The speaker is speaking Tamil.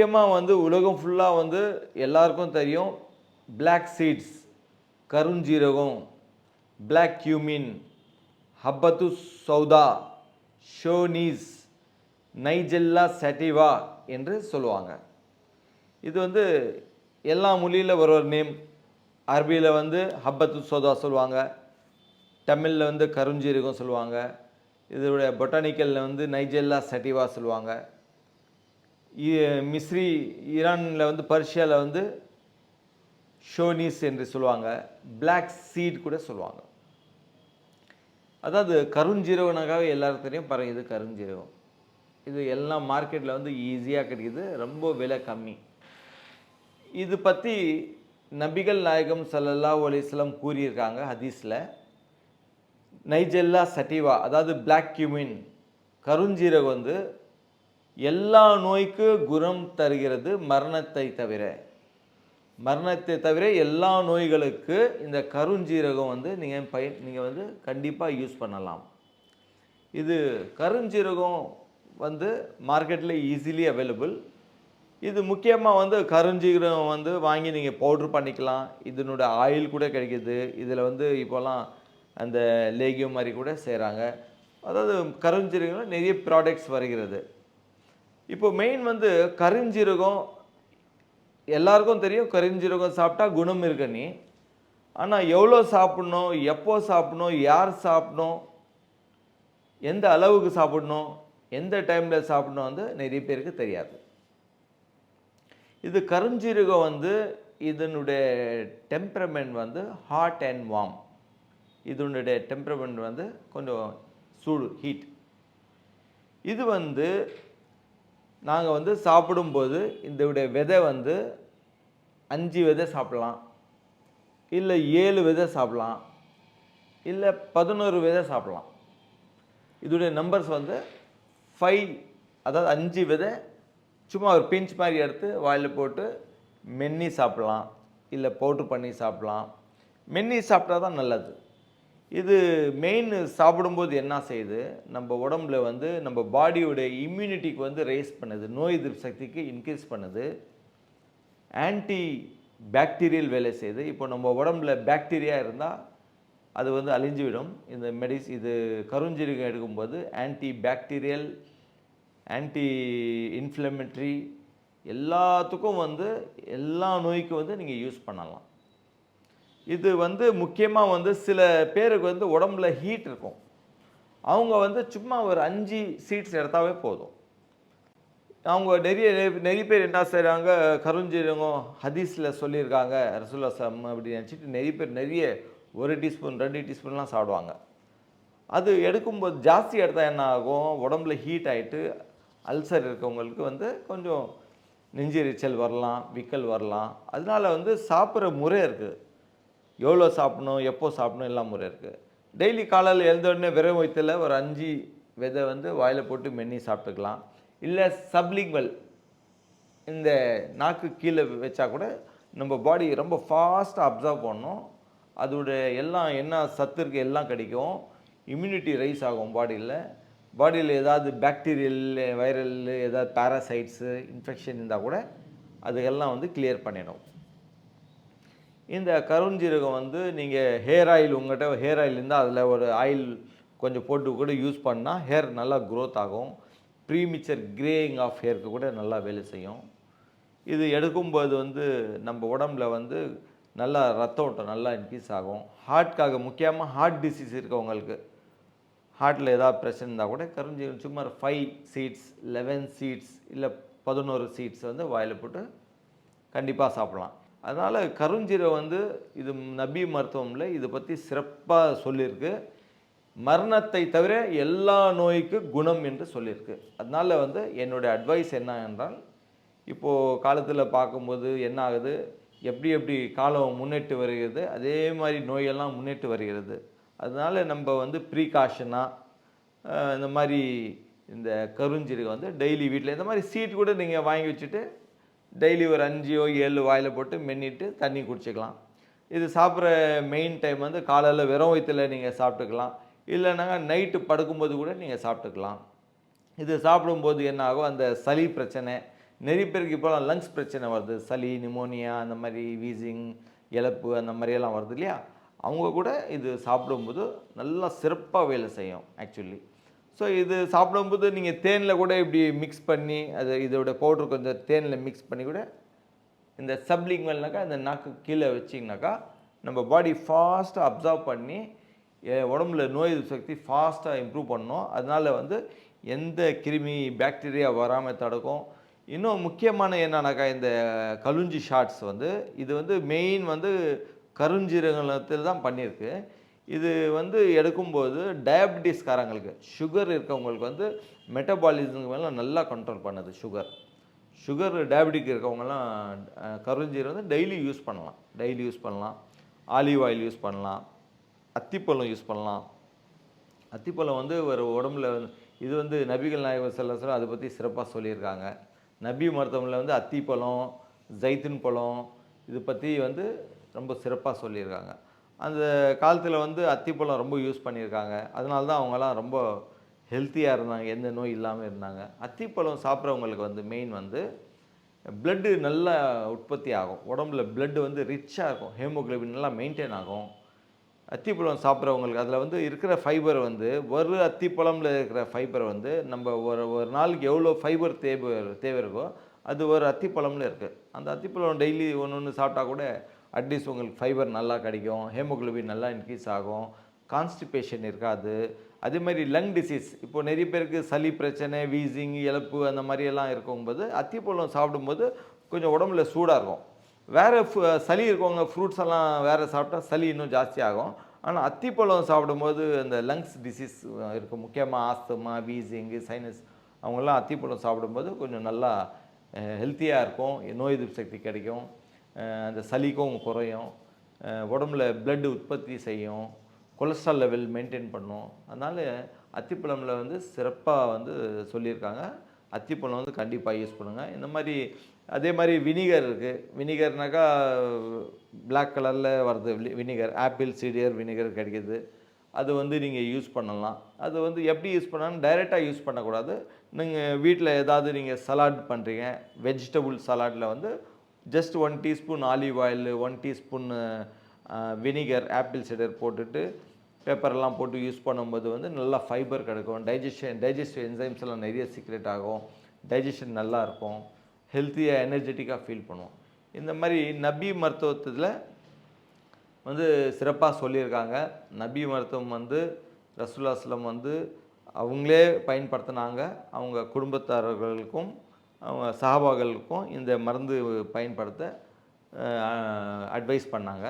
முக்கியமாக வந்து உலகம் ஃபுல்லாக வந்து எல்லாருக்கும் தெரியும் பிளாக் சீட்ஸ் கருஞ்சீரகம் பிளாக் கியூமின் ஹப்பத்து சௌதா ஷோனீஸ் நைஜெல்லா சட்டிவா என்று சொல்லுவாங்க. இது வந்து எல்லா மொழியில் ஒரு ஒரு நேம் அரபியில் வந்து ஹப்பத்து சோதா சொல்லுவாங்க. தமிழில் வந்து கருஞ்சீரகம் சொல்லுவாங்க. இதோடைய பொட்டானிக்கலில் வந்து நைஜெல்லா சட்டிவா சொல்லுவாங்க. மிஸ்ரி ஈரானில் வந்து பர்ஷியாவில் வந்து ஷோனிஸ் என்று சொல்லுவாங்க. பிளாக் சீட் கூட சொல்லுவாங்க. அதாவது கருஞ்சீரகனாகவே எல்லாத்துலேயும் தெரியும் இது கருஞ்சீரகம். இது எல்லாம் மார்க்கெட்டில் வந்து ஈஸியாக கிடைக்குது ரொம்ப விலை கம்மி. இது பற்றி நபிகள் நாயகம் சல்லல்லா அலைஹி கூறியிருக்காங்க ஹதீஸில். நைஜெல்லா சட்டிவா அதாவது பிளாக் கியூமின் கருஞ்சீரகம் வந்து எல்லா நோய்க்கு குணம் தருகிறது மரணத்தை தவிர. மரணத்தை தவிர எல்லா நோய்களுக்கு இந்த கருஞ்சீரகம் வந்து நீங்கள் பய நீங்கள் வந்து கண்டிப்பாக யூஸ் பண்ணலாம். இது கருஞ்சீரகம் வந்து மார்க்கெட்டில் ஈஸிலி அவைலபிள். இது முக்கியமாக வந்து கருஞ்சீரகம் வந்து வாங்கி நீங்கள் பவுட்ரு பண்ணிக்கலாம். இதனோட ஆயில் கூட கிடைக்கிது. இதில் வந்து இப்போலாம் அந்த லேகியம் மாதிரி கூட செய்கிறாங்க அதாவது கருஞ்சீரகம் நிறைய ப்ராடக்ட்ஸ் வருகிறது. இப்போ மெயின் வந்து கருஞ்சீரகம் எல்லாருக்கும் தெரியும் கருஞ்சீரகம் சாப்பிட்டா குணம் இருக்குன்னு ஆனால் எவ்வளோ சாப்பிடணும் எப்போ சாப்பிடணும் யார் சாப்பிடணும் எந்த அளவுக்கு சாப்பிடணும் எந்த டைமில் சாப்பிடணும் வந்து நிறைய பேருக்கு தெரியாது. இது கருஞ்சீரகம் வந்து இதனுடைய டெம்பரமெண்ட் வந்து ஹாட் அண்ட் வார்ம் இதனுடைய டெம்பரமெண்ட் வந்து கொஞ்சம் சூடு ஹீட் இது வந்து நாங்கள் வந்து சாப்பிடும்போது இதோடைய விதை வந்து அஞ்சு விதை சாப்பிட்லாம். இல்லை ஏழு விதை சாப்பிட்லாம். இல்லை பதினோரு விதை சாப்பிட்லாம். இதோடைய நம்பர்ஸ் வந்து ஃபைவ் அதாவது அஞ்சு விதை சும்மா ஒரு பிஞ்ச் மாதிரி எடுத்து வாயில் போட்டு மென்னி சாப்பிட்லாம். இல்லை பவுட்ரு பண்ணி சாப்பிட்லாம். மென்னி சாப்பிட்டா தான் நல்லது. இது மெயின் சாப்பிடும்போது என்ன செய்யுது? நம்ம உடம்புல வந்து நம்ம பாடியோட இம்யூனிட்டிக்கு வந்து ரேஸ் பண்ணுது. நோய் எதிர்ப்பு சக்திக்கு இன்க்ரீஸ் பண்ணுது. ஆன்டி பாக்டீரியல் வேலை செய்யுது. இப்போ நம்ம உடம்புல பாக்டீரியா இருந்தால் அது வந்து அழிஞ்சுவிடும். இந்த மெடிஸ் இது கருஞ்சீரகம் எடுக்கும்போது ஆன்டி பாக்டீரியல் ஆன்டி இன்ஃப்ளமெட்ரி எல்லாத்துக்கும் வந்து எல்லா நோய்க்கும் வந்து நீங்கள் யூஸ் பண்ணலாம். இது வந்து முக்கியமாக வந்து சில பேருக்கு வந்து உடம்புல ஹீட் இருக்கும். அவங்க வந்து சும்மா ஒரு அஞ்சு சீட்ஸ் எடுத்தாவே போதும். அவங்க நிறைய நிறைய பேர் என்ன செய்கிறாங்க கருஞ்சீரகம் ஹதீஸில் சொல்லியிருக்காங்க. ரசுல்லா சம் அப்படின்னு நினச்சிட்டு நிறைய பேர் நிறைய ஒரு டீஸ்பூன் ரெண்டு டீஸ்பூன்லாம் சாப்பிடுவாங்க. அது எடுக்கும்போது ஜாஸ்தி எடுத்தால் என்ன ஆகும்? உடம்புல ஹீட் ஆகிட்டு அல்சர் இருக்கவங்களுக்கு வந்து கொஞ்சம் நெஞ்செரிச்சல் வரலாம் விக்கல் வரலாம். அதனால வந்து சாப்பிட்ற முறை இருக்குது. எவ்வளோ சாப்பிடணும் எப்போ சாப்பிடணும் எல்லாம் முறை இருக்குது டெய்லி காலையில் எழுந்தோடனே விரை வெறும் ஒரு அஞ்சு விதை வந்து வாயில் போட்டு மென்னி சாப்பிட்டுக்கலாம். இல்லை சப்லிங்வல் இந்த நாக்கு கீழே வச்சா கூட நம்ம பாடி ரொம்ப ஃபாஸ்ட்டாக அப்சர்வ் பண்ணணும். அதோடைய எல்லாம் என்ன சத்து இருக்குது எல்லாம் கிடைக்கும். இம்யூனிட்டி ரைஸ் ஆகும் பாடியில் பாடியில் ஏதாவது பாக்டீரியல் வைரல் ஏதாவது பேராசைட்ஸு இன்ஃபெக்ஷன் இருந்தால் கூட அதுக்கெல்லாம் வந்து கிளியர் பண்ணிடும். இந்த கருஞ்சீரகம் வந்து நீங்கள் ஹேர் ஆயில் உங்கள்கிட்ட ஹேர் ஆயில் இருந்தால் அதில் ஒரு ஆயில் கொஞ்சம் போட்டு கூட யூஸ் பண்ணால் ஹேர் நல்லா க்ரோத் ஆகும். ப்ரீமிச்சர் கிரேயிங் ஆஃப் ஹேருக்கு கூட நல்லா வேலை செய்யும். இது எடுக்கும்போது வந்து நம்ம உடம்புல வந்து நல்லா ரத்த ஓட்டம் நல்லா இன்க்ரீஸ் ஆகும். ஹார்ட்காக முக்கியமாக ஹார்ட் டிசீஸ் இருக்கவங்களுக்கு ஹார்ட்டில் ஏதாவது பிரச்சனை இருந்தால் கூட கருஞ்சீரகம் சும்மா ஃபைவ் சீட்ஸ் லெவன் சீட்ஸ் இல்லை பதினோரு சீட்ஸ் வந்து வாயில் போட்டு கண்டிப்பாக சாப்பிட்லாம். அதனால் கருஞ்சீரை வந்து இது நபி மருத்துவமில் இதை பற்றி சிறப்பாக சொல்லியிருக்கு மரணத்தை தவிர எல்லா நோய்க்கு குணம் என்று சொல்லியிருக்கு அதனால் வந்து என்னுடைய அட்வைஸ் என்ன என்றால் இப்போது காலத்தில் பார்க்கும்போது என்ன ஆகுது? எப்படி எப்படி காலம் முன்னேற்று வருகிறது? அதே மாதிரி நோயெல்லாம் முன்னேற்று வருகிறது. அதனால் நம்ம வந்து ப்ரீகாஷனாக இந்த மாதிரி இந்த கருஞ்சீரகம் வந்து டெய்லி வீட்டில் இந்த மாதிரி சீட் கூட நீங்கள் வாங்கி வச்சுட்டு டெய்லி ஒரு அஞ்சோ ஏழு வாயில் போட்டு மென்னிட்டு தண்ணி குடிச்சிக்கலாம். இது சாப்பிட்ற மெயின் டைம் வந்து காலையில் வெறும் வயிற்றுல நீங்கள் சாப்பிட்டுக்கலாம். இல்லைனாங்க நைட்டு படுக்கும்போது கூட நீங்கள் சாப்பிட்டுக்கலாம். இது சாப்பிடும்போது என்ன ஆகும்? அந்த சளி பிரச்சனை. நிறைய பேருக்கு இப்போலாம் லங்ஸ் பிரச்சனை வருது. சளி நிமோனியா அந்த மாதிரி வீசிங் இழப்பு அந்த மாதிரியெல்லாம் வருது இல்லையா? அவங்க கூட இது சாப்பிடும்போது நல்லா சிறப்பாக வேலை செய்யும் ஆக்சுவலி ஸோ இது சாப்பிடும்போது நீங்கள் தேனில் கூட இப்படி மிக்ஸ் பண்ணி அது இதோட பவுடர் கொஞ்சம் தேனில் மிக்ஸ் பண்ணி கூட இந்த சப்லிங்கல்னாக்கா இந்த நாக்கு கீழே வச்சிங்கனாக்கா நம்ம பாடி ஃபாஸ்ட்டாக அப்சர்வ் பண்ணி உடம்புல நோய் எதிர்ப்பு சக்தி ஃபாஸ்ட்டாக இம்ப்ரூவ் பண்ணணும். அதனால் வந்து எந்த கிருமி பாக்டீரியா வராமல் தடுக்கும். இன்னும் முக்கியமான என்னன்னாக்கா இந்த கலுஞ்சி ஷார்ட்ஸ் வந்து இது வந்து மெயின் வந்து கருஞ்சீரகத்தில் தான் பண்ணியிருக்கு. இது வந்து எடுக்கும்போது டயபிட்டிஸ்காரங்களுக்கு சுகர் இருக்கவங்களுக்கு வந்து மெட்டபாலிசம் மேலே நல்லா கண்ட்ரோல் பண்ணுது சுகர் சுகர் டயபெட்டிக் இருக்கவங்கலாம் கருஞ்சீர் வந்து டெய்லி யூஸ் பண்ணலாம். டெய்லி யூஸ் பண்ணலாம். ஆலிவ் ஆயில் யூஸ் பண்ணலாம். அத்திப்பழம் யூஸ் பண்ணலாம். அத்திப்பழம் வந்து ஒரு உடம்புல வந்து- இது வந்து நபிகள் நாயகம் செல்ல அதை பற்றி சிறப்பாக சொல்லியிருக்காங்க. நபி மருத்துவமில் வந்து அத்திப்பழம் ஜைத்தின் பழம் இது பற்றி வந்து ரொம்ப சிறப்பாக சொல்லியிருக்காங்க. அந்த காலத்தில் வந்து அத்திப்பழம் ரொம்ப யூஸ் பண்ணியிருக்காங்க. அதனால தான் அவங்கெல்லாம் ரொம்ப ஹெல்த்தியாக இருந்தாங்க. எந்த நோய் இல்லாமல் இருந்தாங்க. அத்திப்பழம் சாப்பிட்றவங்களுக்கு வந்து மெயின் வந்து பிளட்டு நல்லா உற்பத்தி ஆகும். உடம்புல பிளட்டு வந்து ரிச்சாக இருக்கும். ஹேமோக்ளோபின் நல்லா மெயின்டைன் ஆகும். அத்திப்பழம் சாப்பிட்றவங்களுக்கு அதில் வந்து இருக்கிற ஃபைபர் வந்து ஒரு அத்திப்பழமில் இருக்கிற ஃபைபர் வந்து நம்ம ஒரு ஒரு நாளுக்கு எவ்வளோ ஃபைபர் தேவை தேவை இருக்கோ அது ஒரு அத்திப்பழம்ல இருக்குது அந்த அத்திப்பழம் டெய்லி ஒன்று ஒன்று சாப்பிட்டா கூட அட்லீஸ்ட் உங்களுக்கு ஃபைபர் நல்லா கிடைக்கும் ஹேமோக்ளோபின் நல்லா இன்க்ரீஸ் ஆகும் கான்ஸ்டிபேஷன் இருக்காது. அதே மாதிரி லங் டிசீஸ் இப்போ நிறைய பேருக்கு சளி பிரச்சனை வீசிங் இழப்பு அந்த மாதிரி எல்லாம் இருக்கும்போது அத்திப்பழம் சாப்பிடும்போது கொஞ்சம் உடம்புல சூடாக இருக்கும். வேறு சளி இருக்கவங்க ஃப்ரூட்ஸ் எல்லாம் வேறு சாப்பிட்டா சளி இன்னும் ஜாஸ்தியாகும் ஆனால் அத்திப்பழம் சாப்பிடும்போது அந்த லங்ஸ் டிசீஸ் இருக்கும் முக்கியமாக ஆஸ்துமா வீசிங்கு சைனஸ் அவங்களாம் அத்திப்பழம் சாப்பிடும்போது கொஞ்சம் நல்லா ஹெல்த்தியாக இருக்கும். நோய் எதிர்ப்பு சக்தி கிடைக்கும். அந்த சளிக்கும் குறையும். உடம்புல பிளட் உற்பத்தி செய்யும். கொலஸ்ட்ரால் லெவல் மெயின்டைன் பண்ணும். அதனால் அத்திப்பழமில் வந்து சிறப்பாக வந்து சொல்லியிருக்காங்க. அத்திப்பழம் வந்து கண்டிப்பாக யூஸ் பண்ணுங்கள் இந்த மாதிரி அதே மாதிரி வினிகர் இருக்குது வினிகர்னாக்கா பிளாக் கலரில் வருது வினிகர் ஆப்பிள் சீடியர் வினிகர் கிடைக்கிது. அது வந்து நீங்கள் யூஸ் பண்ணலாம். அது வந்து எப்படி யூஸ் பண்ணாலும் டைரெக்டாக யூஸ் பண்ணக்கூடாது. நீங்கள் வீட்டில் ஏதாவது நீங்கள் சலாட் பண்ணுறீங்க வெஜிடபுள் சலாடில் வந்து just one teaspoon olive oil one teaspoon vinegar apple cider போட்டுட்டு பேப்பர்லாம் போட்டு யூஸ் பண்ணும்போது வந்து நல்லா ஃபைபர் கிடைக்கும். டைஜஷன் டைஜஸ்டிவ் என்சைம்ஸ் எல்லாம் நிறைய சீக்ரெட் ஆகும். டைஜஷன் நல்லா இருக்கும். ஹெல்த்தியாக எனர்ஜெட்டிக்காக ஃபீல் பண்ணுவோம். இந்த மாதிரி நபி மருத்துவத்தில் வந்து சிறப்பாக சொல்லியிருக்காங்க. நபி மருத்துவம் வந்து ரசுல்லாஸ்லம் வந்து அவங்களே பயன்படுத்தினாங்க. அவங்க குடும்பத்தாரர்களுக்கும் அவங்க சஹாபாக்களுக்கும் இந்த மருந்து பயன்படுத்த அட்வைஸ் பண்ணாங்க.